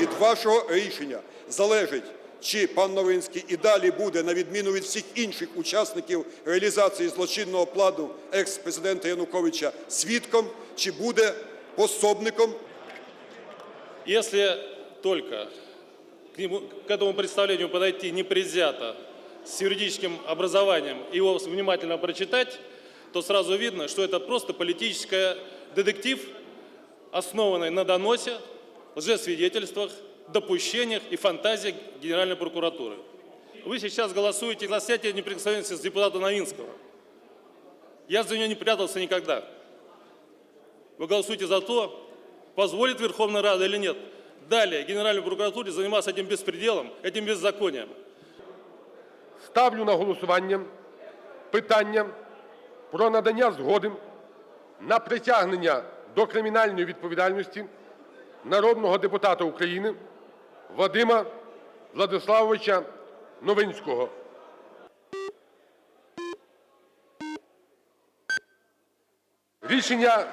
від вашого рішення залежить, чи пан Новинський і далі буде, на відміну від всіх інших учасників реалізації злочинного плану екс-президента Януковича, свідком, чи буде пособником Если только к, нему, к этому представлению подойти непредвзято, с юридическим образованием, и его внимательно прочитать, то сразу видно, что это просто политический детектив, основанный на доносе, лжесвидетельствах, допущениях и фантазиях Генеральной прокуратуры. Вы сейчас голосуете за снятие неприкосновенности с депутата Новинского. Я за нее не прятался никогда. Вы голосуете за то, позволит Верховная Рада или нет. Далее Генеральной прокуратуре заниматься этим беспределом, этим беззаконием. Ставлю на голосування питання про надання згоди на притягнення до кримінальної відповідальності народного депутата України Вадима Владиславовича Новинського. Рішення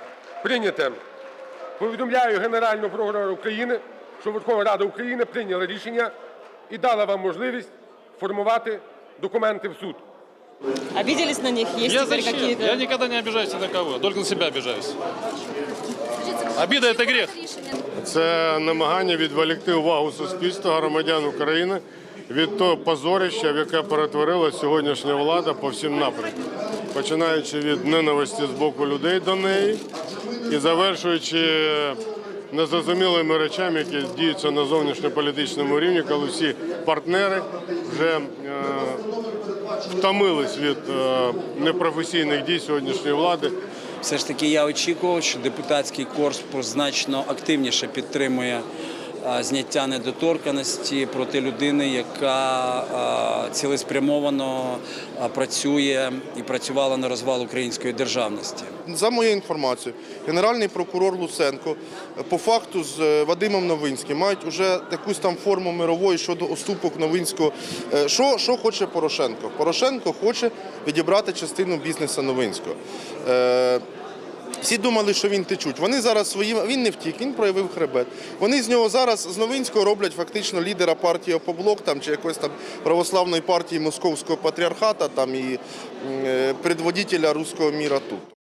прийняте. Повідомляю Генерального прокурора України, що Верховна Рада України прийняла рішення і дала вам можливість формувати документи в суд. Обиделись на них? Есть Я зачем? какие-то... Я никогда не обижаюсь ни на кого, только на себя обижаюсь. Обида – это грех. Це намагання відволікти увагу суспільства, громадян України від того позорища, в яке перетворила сьогоднішня влада по всім напрямкам, починаючи від ненависті з боку людей до неї і завершуючи незрозумілими речами, які діються на зовнішньополітичному рівні, коли всі партнери вже е, втомились від е, непрофесійних дій сьогоднішньої влади. Все ж таки я очікував, що депутатський корпус значно активніше підтримує зняття недоторканості проти людини, яка цілеспрямовано працює і працювала на розвал української державності. За моєю інформацією, генеральний прокурор Луценко е, по факту з е, Вадимом Новинським мають вже якусь там форму мирової щодо уступок Новинського. Е, Що, що хоче Порошенко? Порошенко хоче відібрати частину бізнесу Новинського. Всі думали, що він течуть. Вони зараз своїм він не втік, він проявив хребет. Вони з нього зараз з Новинського роблять фактично лідера партії Опоблок там чи якоїсь там православної партії Московського патріархата там і е, предводителя руського міра тут.